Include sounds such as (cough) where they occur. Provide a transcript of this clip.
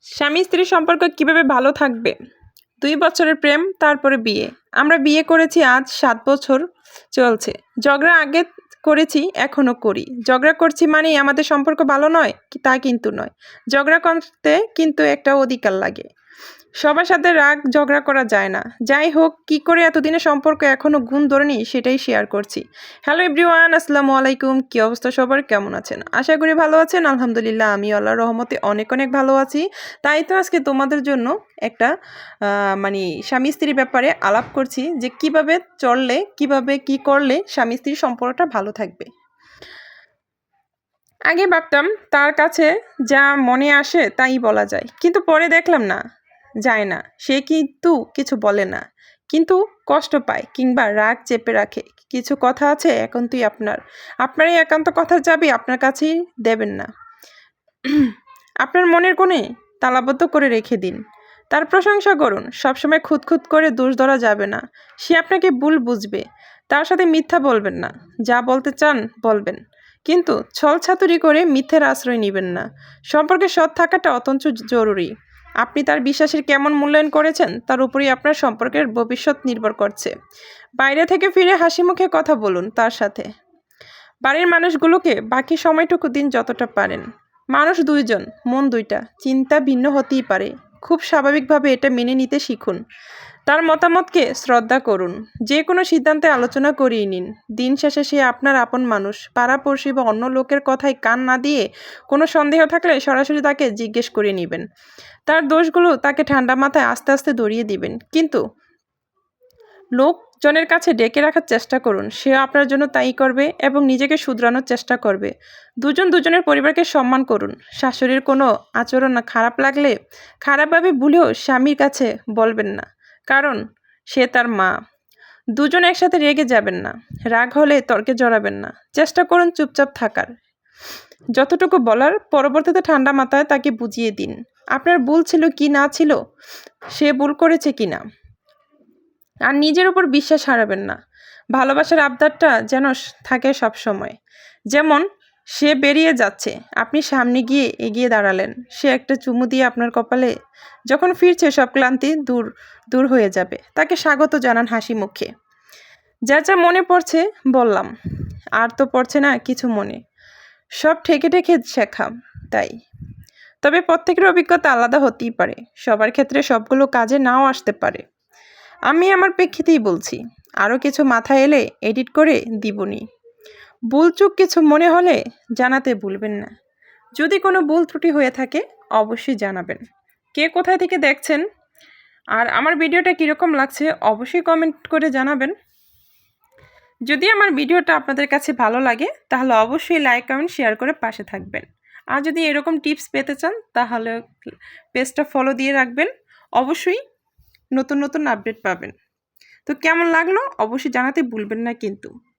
স্বামী স্ত্রীর সম্পর্ক কীভাবে ভালো থাকবে? দুই বছরের প্রেম, তারপরে বিয়ে। আমরা বিয়ে করেছি আজ সাত বছর চলছে। ঝগড়া আগে করেছি এখনও করি। ঝগড়া করছি মানেই আমাদের সম্পর্ক ভালো নয়, তা কিন্তু নয়। ঝগড়া করতে কিন্তু একটা অধিকার লাগে। সবার সাথে রাগ ঝগড়া করা যায় না। যাই হোক, কি করে এতদিনের সম্পর্ক এখনও গুণ ধরে ধরেনি সেটাই শেয়ার করছি। হ্যালো এভরিওয়ান আসসালামু আলাইকুম। কি অবস্থা সবার? কেমন আছেন? আশা করি ভালো আছেন। আলহামদুলিল্লাহ, আমি আল্লাহর রহমতে অনেক অনেক ভালো আছি। তাই তো আজকে তোমাদের জন্য একটা মানে স্বামী স্ত্রীর ব্যাপারে আলাপ করছি যে কীভাবে চললে, কীভাবে কি করলে স্বামী স্ত্রীর সম্পর্কটা ভালো থাকবে। আগে ভাবতাম, তার কাছে যা মনে আসে তাই বলা যায়। কিন্তু পরে দেখলাম না। যায় না। সে কিন্তু কিছু বলে না। কিন্তু কষ্ট পায় কিংবা রাগ চেপে রাখে। কিছু কথা আছে, এখন তুই আপনার। আপনার এই একান্ত কথা যাবি, আপনার কাছেই দেবেন না। (clears throat) আপনার মনের কোণে তালাবদ্ধ করে রেখে দিন। তার প্রশংসা করুন। সবসময় খুঁতখুত করে দোষ ধরা যাবে না। সে আপনাকে ভুল বুঝবে। তার সাথে মিথ্যা বলবেন না। যা বলতে চান, বলবেন। কিন্তু ছল ছাতুরি করে মিথ্যের আশ্রয় নেবেন না। সম্পর্কে সৎ থাকাটা অত্যন্ত জরুরি। আপনি তার বিশ্বাসের কেমন মূল্যায়ন করেছেন, তার উপরেই আপনার সম্পর্কের ভবিষ্যৎ নির্ভর করছে। বাইরে থেকে ফিরে হাসি মুখে কথা বলুন তার সাথে। বাড়ির মানুষগুলোকে বাকি সময়টুকু দিন যতটা পারেন। মানুষ দুইজন, মন দুইটা, চিন্তা ভিন্ন হতেই পারে। খুব স্বাভাবিকভাবে এটা মেনে নিতে শিখুন। তার মতামতকে শ্রদ্ধা করুন। যে কোনো সিদ্ধান্তে আলোচনা করিয়ে নিন। দিন শেষে সে আপনার আপন মানুষ। পাড়াপড়শি বা অন্য লোকের কথায় কান না দিয়ে কোনো সন্দেহ থাকলে সরাসরি তাকে জিজ্ঞেস করে নেবেন। তার দোষগুলো তাকে ঠান্ডা মাথায় আস্তে আস্তে দড়িয়ে দিবেন। কিন্তু লোকজনের কাছে ডেকে রাখার চেষ্টা করুন। সে আপনার জন্য তাই করবে এবং নিজেকে শুধরানোর চেষ্টা করবে। দুজন দুজনের পরিবারকে সম্মান করুন। শাশুড়ির কোনো আচরণ খারাপ লাগলে, খারাপভাবে ভুলেও স্বামীর কাছে বলবেন না। কারণ সে তার মা। দুজন একসাথে রেগে যাবেন না। রাগ হলে তর্কে জড়াবেন না। চেষ্টা করুন চুপচাপ থাকার। যতটুকু বলার, পরবর্তীতে ঠান্ডা মাথায় তাকে বুঝিয়ে দিন। আপনার ভুল ছিল কি না ছিল, সে ভুল করেছে কি না আর নিজের উপর বিশ্বাস হারাবেন না। ভালোবাসার আবদারটা যেন থাকে সব সময় যেমন সে বেরিয়ে যাচ্ছে। আপনি সামনে গিয়ে এগিয়ে দাঁড়ালেন। সে একটা চুমু দিয়ে আপনার কপালে যখন ফিরছে, সব ক্লান্তি দূর দূর হয়ে যাবে। তাকে স্বাগত জানান হাসি মুখে। যা যা মনে পড়ছে, বললাম। আর তো পড়ছে না কিছু মনে। সব ঠেকে ঠেকে শেখা, তাই। তবে প্রত্যেকের অভিজ্ঞতা আলাদা হতেই পারে। সবার ক্ষেত্রে সবগুলো কাজে নাও আসতে পারে। আমি আমার প্রেক্ষিতেই বলছি, আরও কিছু মাথায় এলে এডিট করে দিবনি। ভুল চুক কিছু মনে হলে জানাতে ভুলবেন না। যদি কোনো ভুল ত্রুটি হয়ে থাকে, অবশ্যই জানাবেন। কে কোথায় থেকে দেখছেন? আর আমার ভিডিওটা কীরকম লাগছে, অবশ্যই কমেন্ট করে জানাবেন। যদি আমার ভিডিওটা আপনাদের কাছে ভালো লাগে, তাহলে অবশ্যই লাইক কমেন্ট শেয়ার করে পাশে থাকবেন। আর যদি এরকম টিপস পেতে চান, তাহলে পেজটা ফলো দিয়ে রাখবেন। অবশ্যই নতুন নতুন আপডেট পাবেন। তো কেমন লাগল? অবশ্যই জানাতে ভুলবেন না কিন্তু।